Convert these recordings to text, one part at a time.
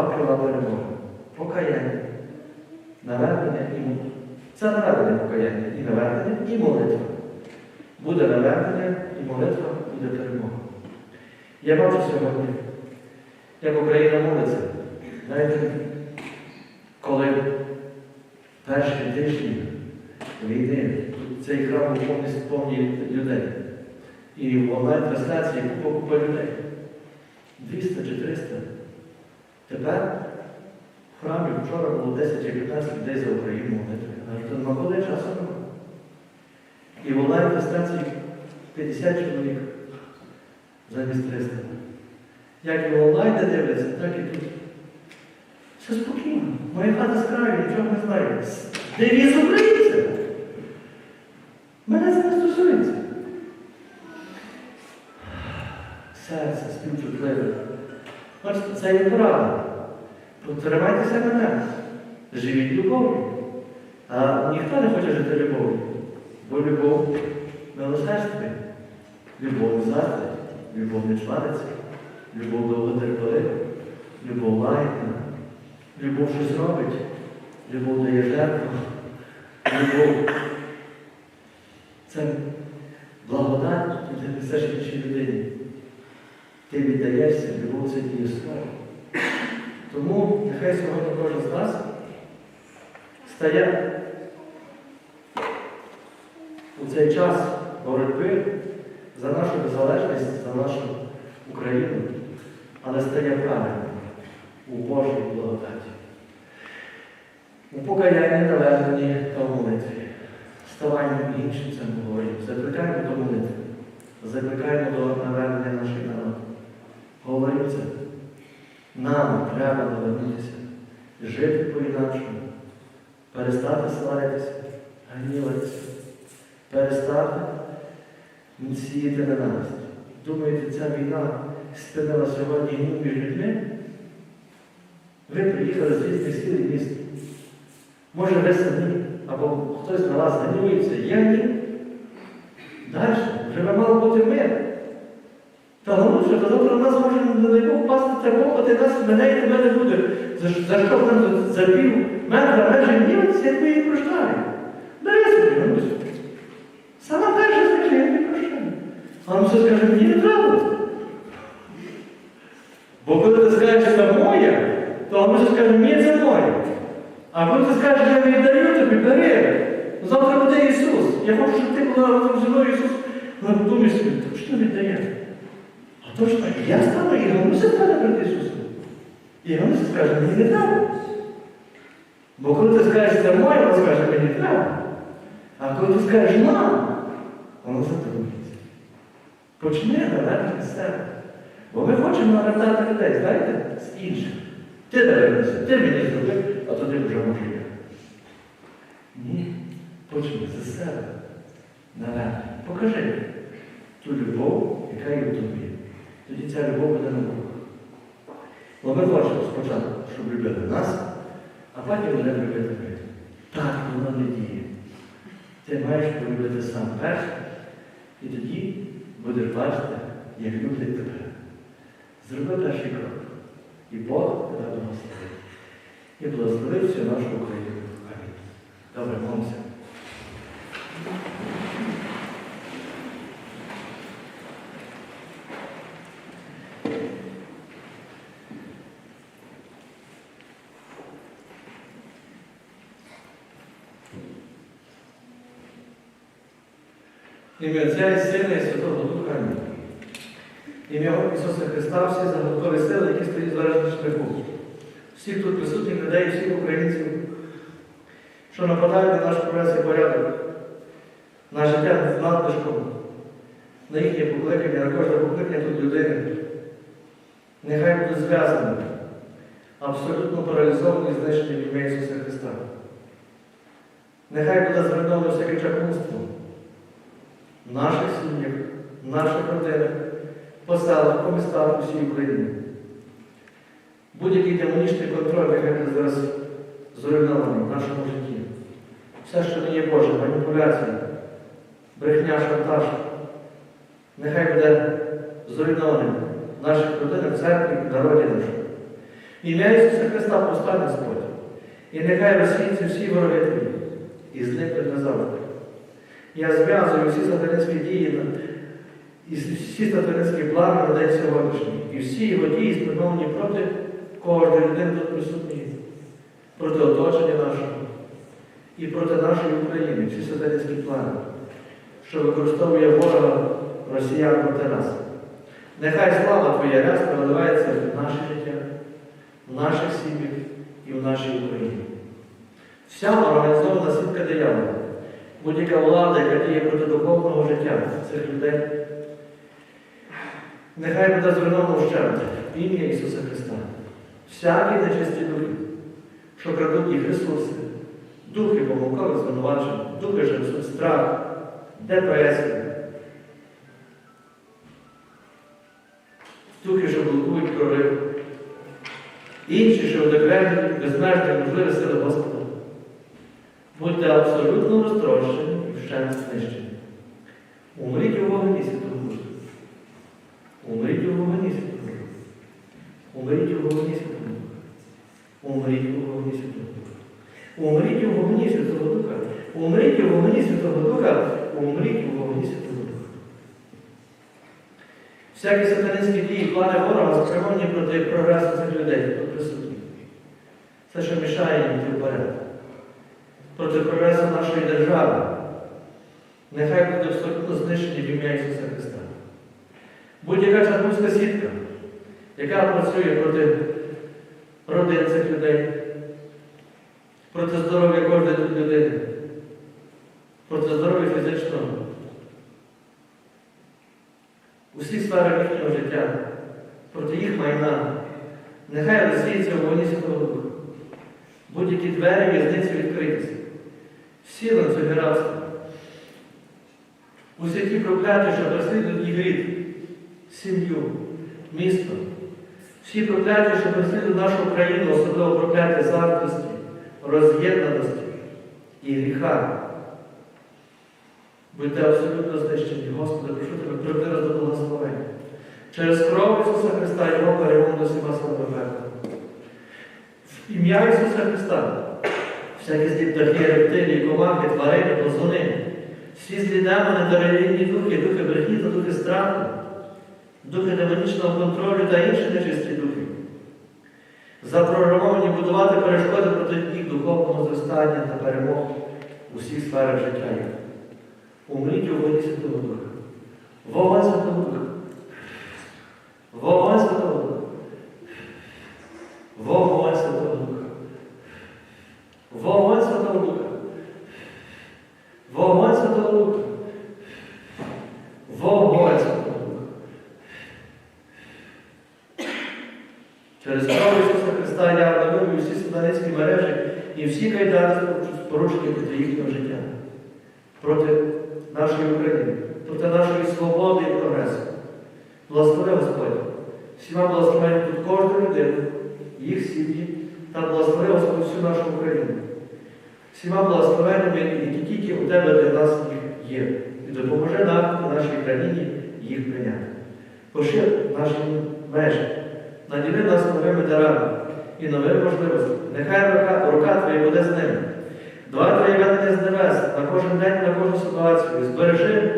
два крила перемоги. Покаяння, навернення і молитва. Це навернення покаяння і навернення, і молитва. Буде навернення і молитва, буде перемога. Я бачу сьогодні, як Україна молиться. Знаєте, коли перші тижні війни цей храм був повністю повні людей. І в онлайн-трансляції купа купа людей. 200 чи 300. Тепер в храмі вчора було 10 чи 15 людей за Україну молитви. Кажуть, нема коли часу немає. І в онлайн-трансляції 50 чоловік замість 300. Як і онлайн дивляться, так і тут. Все спокійно. Моя хата з краю, нічого не знаю. Девіз українця. Мене це не стосується. Серце співчутливе. Бачите, це є порада. Потримайтеся мене. Живіть любов'ю. А ніхто не хоче жити любов'ю. Бо любов милосердствує. Любов заздрить, любов не чвариться, любов довготерпелива, любов лагідна, любов щось робить, любов дає жертву, любов. Це благодать, і ти несеш іншій. Ти віддаєшся, любов це діє слово. Тому нехай сьогодні кожен з нас стає у цей час боротьби за нашу незалежність, за нашу Україну, але стає правильним у Божій благодаті. У покаянні наверненні та молитві. Ставаймо іншим цим говоримо. Закликаємо до молитви. Закликаємо до навернення наших народів. Говоримо це. Нам треба навернутися, жити по-інакшому, перестати сваритися, гніватися, перестати сіяти ненависть. Думаєте, ця війна спинила сьогодні гнів між людьми? Ви приїхали з різних сіл і міст. Може, ви самі, або хтось на вас гнівується, я ні. Далі, вже мало бути мир. Та лучше, то завтра в нас може не дай Бог впасти тривога, ти нас мене і тебе не буде. За, що- за що нам за пів метра межі гніватися, я тобі її прощаю. Бери собі, Ганусю. Сама перша скажи, я тобі прощаю. Гануся скаже, мені не треба. Бо коли ти скажеш, що це моє, то Гануся скаже, ні, це моє. А коли ти скажеш, я віддаю тобі, бери. Ну, Завтра буде Ісус. Я хочу, щоб ти була разом зі мною Ісус. Ну, думаєш собі, точно віддає. А точно, я стану і Гануся стане перед Ісусом. І Гануся скаже, мені не треба. Бо коли ти скажеш, це моє, вона скаже, мені треба. А коли ти скажеш нам, воно затримується. Почни навертати себе. Бо ми хочемо навертати людей, знаєте, з інших. Ти навернешся, ти мені зробив, а тоді вже може я. Ні, почни з себе. Наверти. Покажи ту любов, яка є в тобі. Тоді ця любов буде на Бога. Бо ми хочемо спочатку, щоб любили нас, а потім буде любити ми. Так воно не діє. Ти маєш полюбити сам перший, і тоді будеш бачити, як люблять тебе. Зроби перший крок. І Бог тебе благословить. І благословив всю нашу Україну. Амінь. Добре, молимося. Ім'я Отця і Сина і Святого Духа. Ім'я Ісуса Христа, всі заготові сили, які стоять зараз на шляху. Всіх тут присутніх людей, всіх українців, що нападають на наш провесний порядок, на життя з надлишком, на їхнє покликання, на кожне покликання тут людини. Нехай будуть зв'язані, абсолютно паралізовані і в ім'я Ісуса Христа. Нехай буде зруйновано всяке чаклунство наших сім'ях, наших родинах, по селах, по містах у Україні. Будь-який демонічний контроль, буде зараз зруйнований в нашому житті. Все, що не є Боже, маніпуляції, брехня, шантаж, нехай буде зруйнований в наших родинах, церкві, народі нашому. Ім'я Ісуса Христа постане Господь. І нехай розсіються всі вороги твої і зникнуть назавжди. Я зв'язую всі сатанинські дії і всі сатанинські плани на день сьогоднішній. І всі його дії спрямовані проти кожної людини тут присутньої, проти оточення нашого і проти нашої України, всі сатанинські плани, що використовує ворога росіян проти нас. Нехай слава Твоя рясно виливається в наше життя, в наших сім'ях і в нашій Україні. Вся організована сітка диявола, будь-яка влада, яка діє проти духовного життя цих людей, нехай буде зруйновано вщент в ім'я Ісуса Христа. Всякі нечисті духи, що крадуть їх ресурси, духи помилкових звинувачень, духи що страх, депресію, духи, що блокують прорив, інші, що одокремлюють безмежні можливі сили Господа. Будьте абсолютно розтрощені і вщент знищені. Умріть у вогні Святого Духа. Умріть у вогні Святого Духа. Умріть у вогні Святого Духа. Умріть у вогні Святого Духа. Умріть у вогні Святого Духа. Умріть у вогні Святого Духа. Умріть у вогні Святого Духа. Всякі сатанинські дії, плани ворога спрямовані проти прогресу цих людей, хто присутні. Все, що мішає їм йти вперед. Проти прогресу нашої держави. Нехай буде абсолютно знищені в ім'я Ісуса Христа. Будь-яка чарківська сітка, яка працює проти родин цих людей, проти здоров'я кожної людини, проти здоров'я фізичного, у всіх сферах їхнього життя, проти їх майна, нехай розсіється в вогні Святого Духа. Будь-які двері в'язниці відкриються. Всі ланцюги рабства. Усі ті прокляті, що переслідують їх рід, сім'ю, місто. Всі прокляті, що переслідують нашу країну, особливо прокляті заздрості, роз'єднаності і гріха. Будьте абсолютно знищені, Господи, прошу тебе, приведи нас до благословення. Через кров Ісуса Христа Його перемогу до всіма слава. В ім'я Ісуса Христа, всякі злі птахи, рептилії, тварини, плазуни, всі злі демони та релігійні духи, духи брехні та духи страху, духи демонічного контролю та інші нечисті духи, запрограмовані будувати перешкоди проти їх духовного зростання та перемог у всіх сферах життя. Умріть у воді Святого Духа. Вогонь Святого Духа. Вогонь Святого Духа. Вогонь Святого Духа. Вогонь Святого Духа. Вогонь Святого Духа. Вогонь Святого Духа. Через кров Ісуса Христа я обновлюю всі сатанинські мережі і всі кайдани порушення проти їхнього життя. Проти нашої України, проти нашої свободи і прогресу. Благослови Господь. Всіма благословенні тут кожну людину, їх сім'ї та благослови Господь всю нашу Україну. Всіма благословеннями, які тільки у тебе для нас їх є. І допоможи нам і нашій країні їх прийняти. Пошир наші межі, наділи нас новими дарами і новими можливостями. Нехай рука, рука Твоя буде з ними. Два твої ведення з небес на кожен день, на кожну ситуацію. Збережи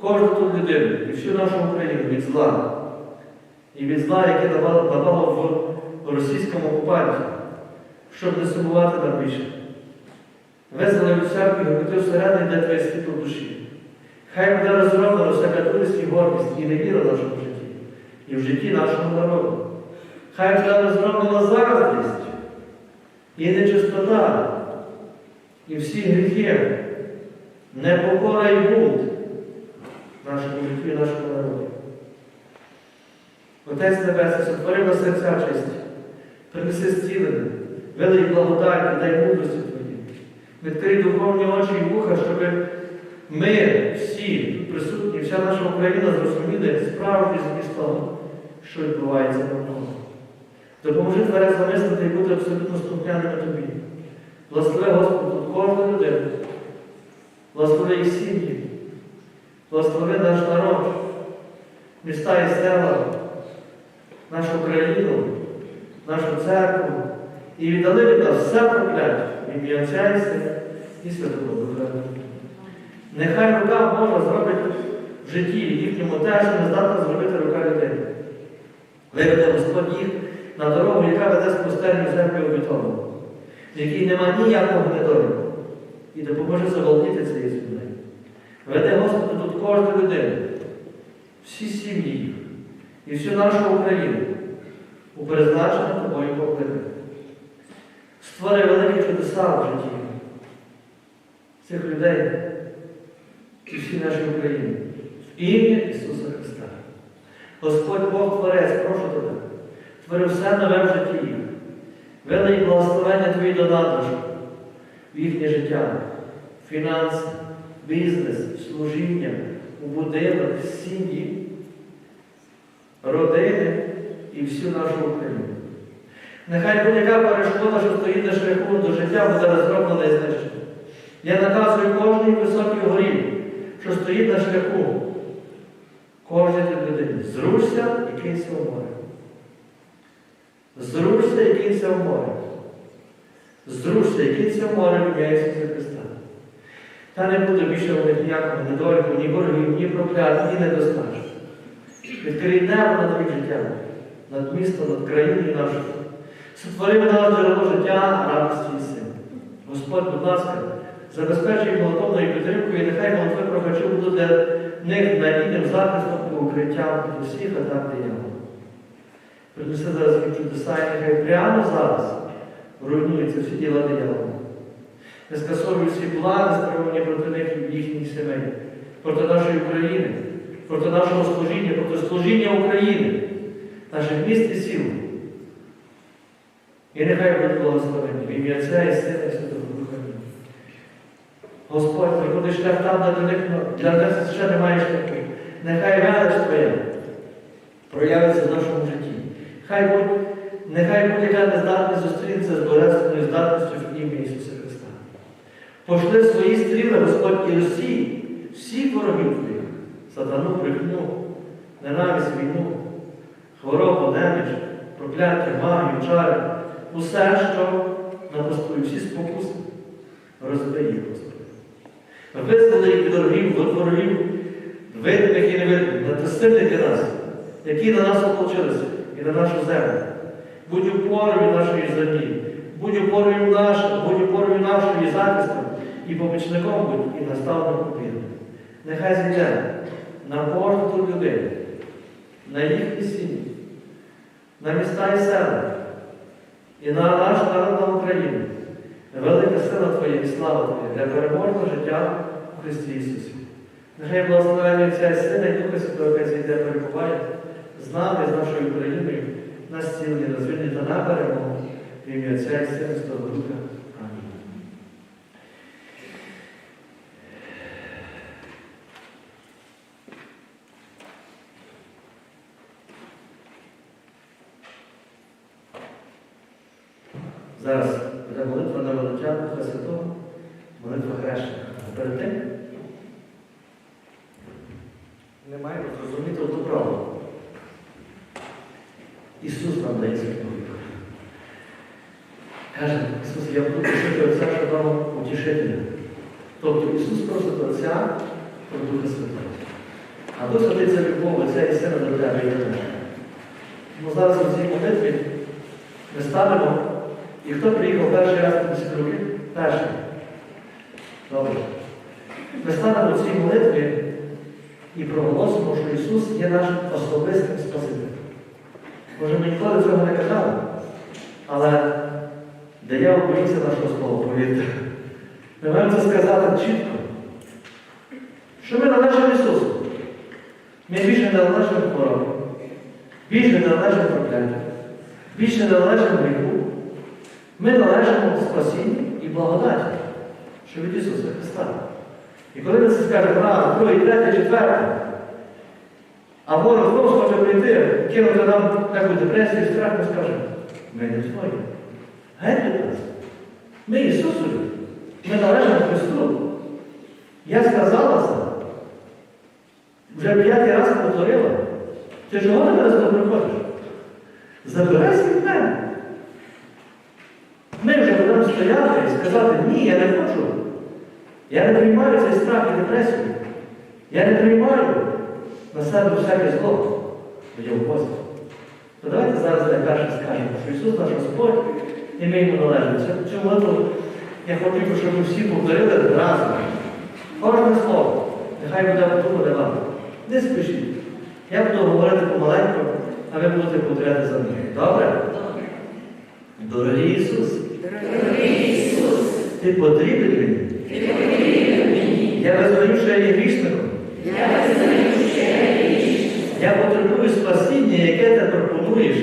кожну тут людину і всю нашу Україну від зла. І від зла, яке напало в російському окупанті, щоб не сумувати нам більше. Визнали від всякої гукоти всередині, де твоє світло душі. Хай буде розроблена всяка дурість і гордість і невіра в нашому житті, і в житті нашого народу. Хай буде розроблена заздрість і нечистота і всі гріхи, непокора і бунт в нашому житті, нашому народі. Отець Небесний, сотвори на серця чисті, принеси зцілення, великий благодаті, дай мудрості Твої. Відкрий духовні очі і вуха, щоб ми всі присутні, вся наша Україна зрозуміли справжній зміст того, що відбувається навколо. Допоможи тверезо замислити і бути абсолютно слухняними Тобі. Благослови Господи тут кожну людину. Благослови їх сім'ї. Благослови наш народ, міста і села, нашу країну, нашу церкву і віддали від нас все прокляття в ім'я Отця і Святого Духа. Нехай рука Божа зробить в житті їхньому те, що не здатна зробити рука людини. Виведе Господь їх на дорогу, яка веде з пустельну землю обітовану, в якій нема ніякого недоліку, і допоможе заволодіти цією землею. Веде Господь тут кожну людину, всі сім'ї і всю нашу Україну у призначення тобою покликання. Створи великі чудеса в житті цих людей і всій нашій Україні. В ім'я Ісуса Христа. Господь Бог Творець, прошу тебе, твори все нове в житті їх. Велий благословення Твої до в їхнє життя, фінанси, бізнес, служіння, у будинок, сім'ї, родини і всю нашу Україну. Нехай будь-яка перешкода, що стоїть на шляху до життя, буде розроблена і знищена. Я наказую кожній високій горі, що стоїть на шляху, кожній людині. Зрушся і кинься в море. Зрушся кинься в море. Зрушся кинься в море ім'я Ісуса Христа. Та не буде більше у них ніякого недоліку, ні ворогів, ні проклят, ні недостачі. Відкрий небо над життям, над містом, над країною нашою. Сотворив нас джерело життя, радості і сили. Господь, будь ласка, забезпечуй молотовною підтримкою, і нехай молитви прохачів для них надійним захистом і укриттям усіх атак диявола. Принеси зараз їх чудеса, нехай прямо зараз руйнуються всі діла диявола. Не скасовуй всі плани, спрямовані проти них і їхніх сімей, проти нашої України, проти нашого служіння, проти служіння України, наших міст і сіл. І нехай будуть благословені в ім'я Отця і Сина і Святого Духа. Господь, приходить шлях там, де для нас ще немає шляху. Нехай велич Твоя проявиться в нашому житті. Хай будь, нехай будь-яка нездатність зустрінеться з божественною здатністю в ім'я Ісуса Христа. Пошли свої стріли, Господь, і усі, всіх ворогів Твоїх, сатану, брехню, ненависть, війну, хворобу, неміч, прокляття, магію, чари, усе, що напостує, всі спокуси, розбий їх, Господи. Визволи їх від ворогів, від ворогів, видних і невидних, натисни нас, які на нас ополчилися і на нашу землю. Будь упорою нашої землі, будь упорою нашою, будь упорою нашої захистом і помічником будь і наставником віри. Нехай зійде на кожну людину, на їхні сім'ї, на міста і села, і на наш народ на Україну. Велика сила Твоя і слава Твоя для переможного життя у Христі Ісусі. Нехай благословення і Сина і Духа Святого, яке зійде перебуває з нами, з нашою Україною, на зцілення, на та на перемогу. Ім'я Отця і Сина Духа. Амінь. Зараз буде молитва на велича Духа Святого, молитва хрещення. А перед тим ми маємо зрозуміти одну правду. Ісус нам дає святого Духа. Каже, Ісус, я буду просити Отця, що дав утішителя. Тобто Ісус просить Отця про Духа Святого. А Дух Святий це любов Отця і Сина до тебе і до мене. Тому зараз у цій молитві ми ставимо. І хто приїхав перший раз на ці? Перший. Добре. Ми станемо в цій молитві і проголосимо, що Ісус є нашим особистим Спасителем. Може, ми ніколи цього не казали, але диявол боїться нашого слова, повірте. Ми маємо це сказати чітко, що ми належимо Ісусу. Ми більше не належимо хворобі, більше не належимо прокляттю, більше не належимо гріху. Ми належимо спасінню і благодаті, що від Ісуса Христа. І коли ми це скажемо раз, другий, третій, четвертий, а ворог знову хоче прийти, кинути нам таку депресію, страх, ми скажемо, ми не свої. Геть від нас. Ми Ісусові. Ми належимо Христу. Я сказала це. Вже п'ятий раз повторила. Ти чого до мене знову приходиш? Забирайся від мене. стояти і сказати, ні, я не хочу. Я не приймаю цей страх і депресію. Я не приймаю на себе всяке зло, бо є. То давайте зараз найперше скажемо, що Ісус наш Господь, і ми йому належимо. Цю молитву я хочу, щоб ви всі повторили разом. Кожне слово. Нехай буде подумати вам. Не спішіть. Я буду говорити помаленьку, а ви будете повторяти за мною. Добре? Дорогий Ісус, ти потрібен мені. Ти потрібен. Я визнаю, що я є грішником. Я потребую спасіння, яке ти пропонуєш.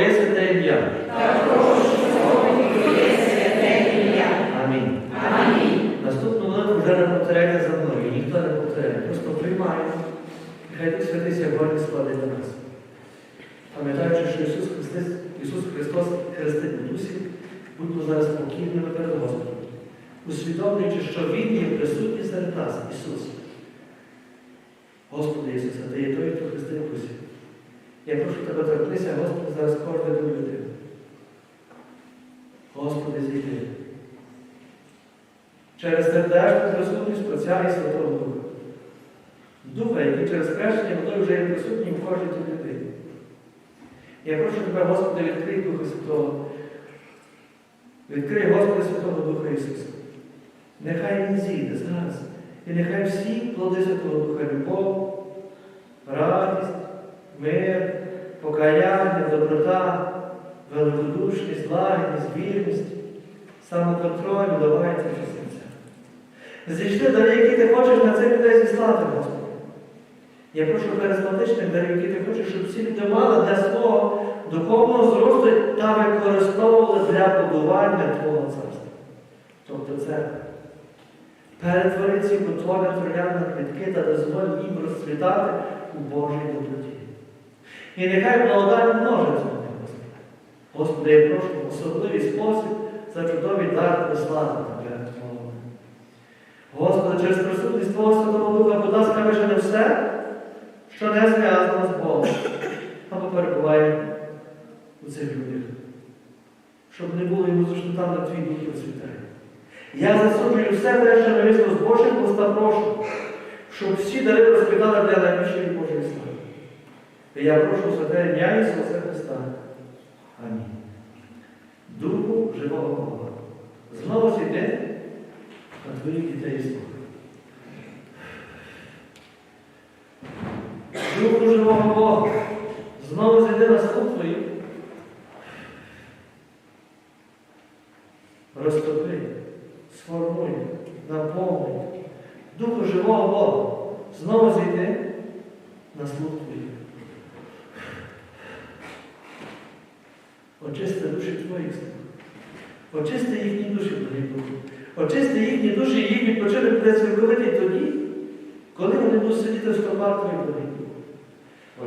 Твоє святе ім'я. Амінь. Наступну молитву вже не повторяйте за мною, ніхто не повторяє. Просто приймаємо. Нехай Дух Святий сьогодні складе нас. Пам'ятаючи, що Ісус Христос, Ісус Христос хрестить у дусі, будьмо зараз спокійними перед Господом, усвідомлюючи, що Він є присутній серед нас, Ісус. Господи Ісусе, Ти є той, хто хрестив в дусі. Я прошу тебе торкнися, Господи, зараз кожну людину. Господи, зійди. Через сердечну присутність Отця і Святого Духа. Духа, який через хрещення водою вже є присутній в кожній людині. Я прошу тебе, Господи, відкрий Духа Святого. Відкрий, Господи, Святого Духа Ісуса. Нехай Він зійде зараз. І нехай всі плоди Святого Духа, любов, радість, мир, покаяння, доброта, великодушність, лагідність, вірність, самоконтроль вливається в серця. Зійшли дари, які ти хочеш на цих людей зіслати, Господи. Я прошу харизматичних дарів, які ти хочеш, щоб всі люди мали для свого духовного зросту та використовували для будування Твого царства. Тобто церкви. Перетвори ці бутони троян квітки та дозволь їм розцвітати у Божій доброті. І нехай благодать множиться на Господи. Господи, я прошу особливий спосіб за чудовий дар прислати Тебе. Господи, через присутність Твого Святого Духа будь ласка, вижене все, що не зв'язано з Богом, або перебуває у цих людях. Щоб не було йому там на твій дух процвітає. Я засуджую все те, що навісно з уста прошу, щоб всі дари розкидали для найбільшої Божої слави. І я прошу святе ім'я Ісуса Христа. Амінь. Духу живого Бога. Знову зійди на твоїх дітей і слух. Духу живого Бога. Знову зійди на слух твоїх. Розтопи, сформуй, наповни. Духу живого Бога. Знову зійди на слух. Очисти душі твоїх. Очисти їхні душі, дорогі Богу. Очисти їхні душі їх відпочинок буде цілковитий тоді, коли вони будуть сидіти в стопах твоїх Богу.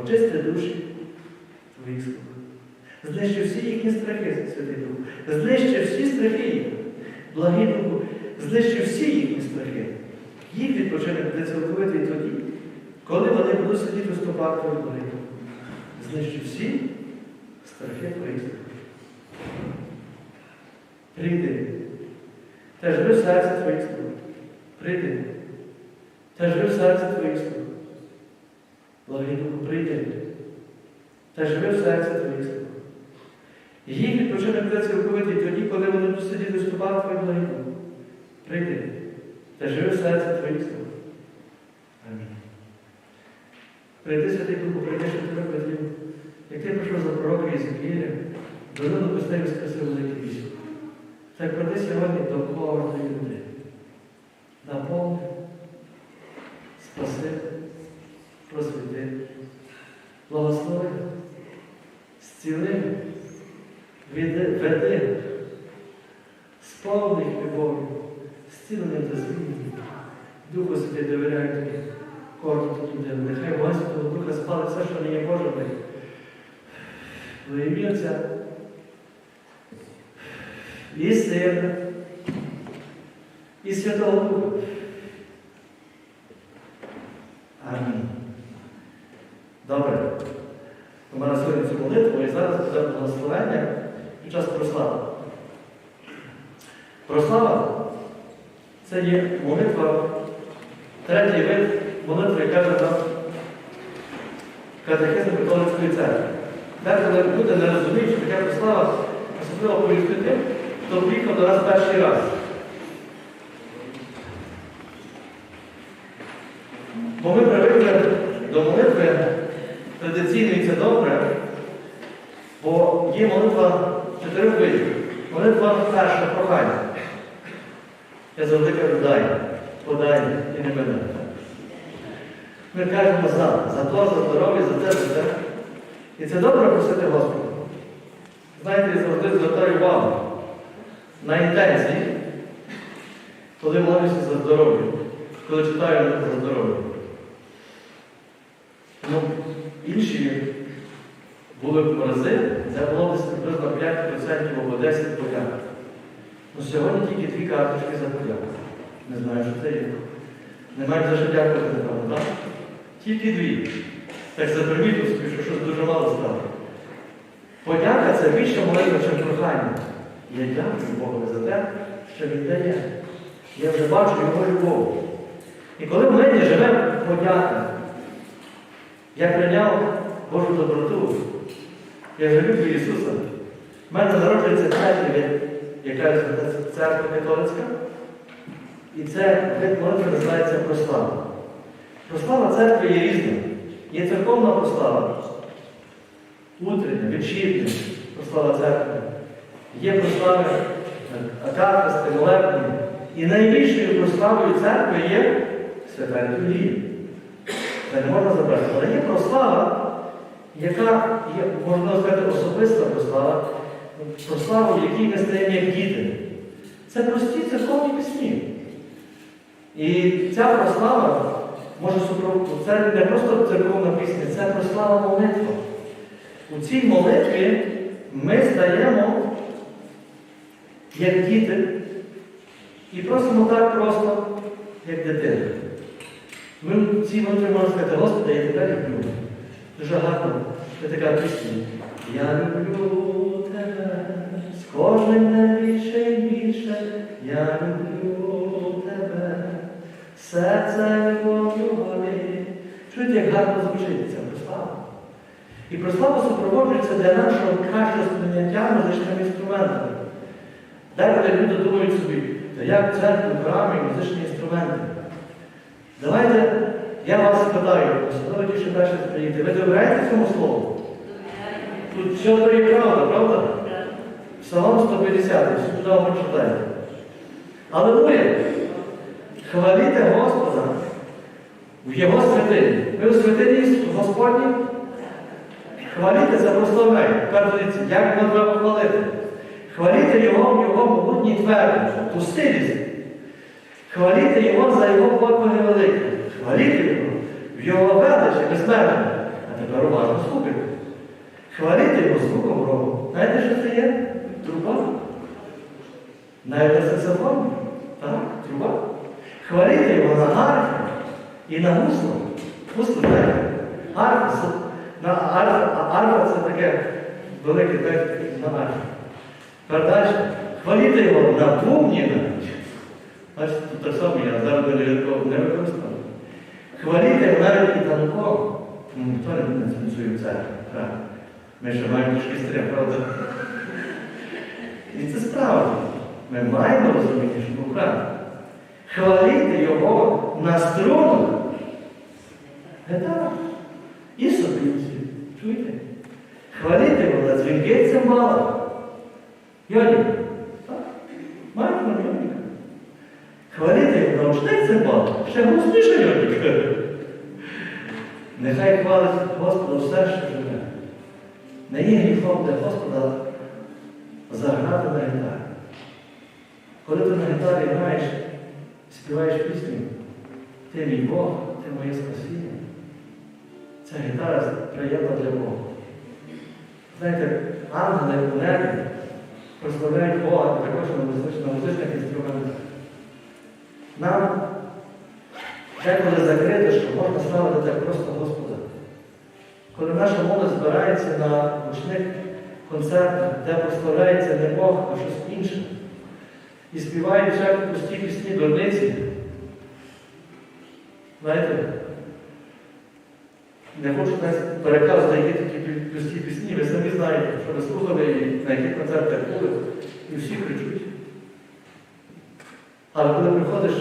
Очисти душі твоїх слуг. Знищи всі їхні страхи, Святий Дух. Знищи всі страхи їх. Благий Духу. Знищи всі їхні страхи. Їх відпочинок буде цілковитий тоді, коли вони будуть сидіти в стопах твоїх дорогі Богу. Знищи всі страхи твоїх слуг. Прийди. Та живи в серці твоїх слуг. Прийди. Та живи в серці твоїх слуг. Благий Духу, прийди. Та живи в серці твоїх слуг. Їх відпочинок буде цілковитий тоді, коли вони будуть сидіти в стопах твоїх благий Прийди. Та живи в серці твоїх слуг. Амінь. Прийди, Святий Духу, прийди, що тебе хотів. Як ти прийшов за пророка Єзекіля, долину пустей воскресив великий військо. Так прийди сьогодні до кожної людини. Наповни, спаси, просвіти, благослови, зціли, веди, сповни любов'ю, зціленим та звільненим. Духу Святий довіряю тобі, кожну людину. Нехай Господу Духа спали все, що не є Божим. Во ім'я Отця і Сина, і Святого Духа. Амінь. Добре. Ми на сьогодні цю молитву і зараз буде благословення під час прослави. Прослава це є молитва, третій вид молитви, яка каже нам катехизм католицької церкви. Деколи люди не розуміють, що таке прослава, особливо повістки тим, хто приїхав до нас перший раз. Бо ми привикли до молитви традиційної це добре, бо є молитва чотирьох видів. Молитва перша прохання. Я завжди кажу, дай, подай і не мене. Ми кажемо за, за то, за здоров'я, за те, за те. І це добре просити Господа. Знаєте, я завжди звертаю увагу на інтенції, коли молюся за здоров'я, коли читаю за здоров'я. Ну, інші були б рази, це було десь приблизно 5% або 10% подяк. Ну сьогодні тільки дві карточки за подяку. Не знаю, що це є. Не мають за що дякувати, напевно, так? Тільки дві. Так запримітив собі, що щось дуже мало стало. Подяка це більше молитва, ніж прохання. Я дякую Богові за те, що Він дає. Я вже бачу його любов. І коли в мені живе подяка, я прийняв Божу доброту. Я вже люблю Ісуса. В мене народжується вид, яка церква католицька. І це вид молитви називається прослава. Прослава церкви є різна. Є церковна прослава, утрення, вечірня прослава церкви. Є прослави акафисти, молебні. І найбільшою прославою церкви є свята літургія. Це не можна забрати. Але є прослава, яка є, можна сказати, особиста прослава, прослава, в якій ми стаємо як діти. Це прості церковні пісні. І ця прослава може супроводити. Це не просто церковна пісня, це прослава молитва. У цій молитві ми стаємо як діти і просимо так просто, як дитина. Ми в цій можемо сказати, Господи, я тебе люблю. Дуже гарно. Це така пісня. Я люблю тебе, з кожним днем більше і більше. Я люблю тебе, серце любов'ю горить. Чуєте, як гарно звучить ця прослава? І прослава супроводжується для нашого кращого сприйняття музичними. Деколи люди думають собі, як в храмі, музичні інструменти. Давайте, я вас питаю, особливо ті, що перше приїдете, ви довіряєте цьому слову? Тут все то є правда, правда? Псалом 150, всі туди вам читаєте. Аллилуйя! Хваліте Господа в Його святині. Ви у святині Господній? Хваліте за прославлення. Тепер дивіться, як нам треба хвалити? Хваліте Його в Його могутній твердості, пустилість. Хваліте Його за Його подвиги великі. Хваліте Його в Його величі безмежно. А тепер уважно слухайте. Хваліте Його звуком рогу. Знаєте, що це є? Труба. Навіть на саксофоні. Так, труба. Хваліте Його на гарфі і на гусло. Гусло, знаєте? Арфа, арфа, це таке велике так, на арфі. Тепер далі. Його на бубні навіть. Тут так я зараз не не використовую. Його навіть і танком. Ну, ніхто не не церкві, правда? Ми ще маємо стрім, правда? І це справді. Ми маємо розуміти, що ну правда. Хваліте його на струнах. Гітара. І собі. Чуєте? Хваліте його на дзвінки цимбала. Йоніка. Так? Мають на Йоніка. Хваліте його на очних. Ще голосніше Йоніка. Нехай хвалить Господа все, що живе. Не є гріхом для Господа заграти на гітарі. Коли ти на гітарі граєш, співаєш пісню, ти мій Бог, ти моє спасіння. Ця гітара приємна для Бога. Знаєте, ангели у небі прославляють Бога також на музичних, інструментах. Нам деколи закрито, що можна славити так просто Господа. Коли наша молодь збирається на гучних концертах, де прославляється не Бог, а щось інше, і співають всякі пусті пісні дурниці, знаєте, не хочу навіть переказувати, які пусті пісні, ви самі знаєте, що ви слухали і на яких концертах були, і всі кричуть. Але коли приходиш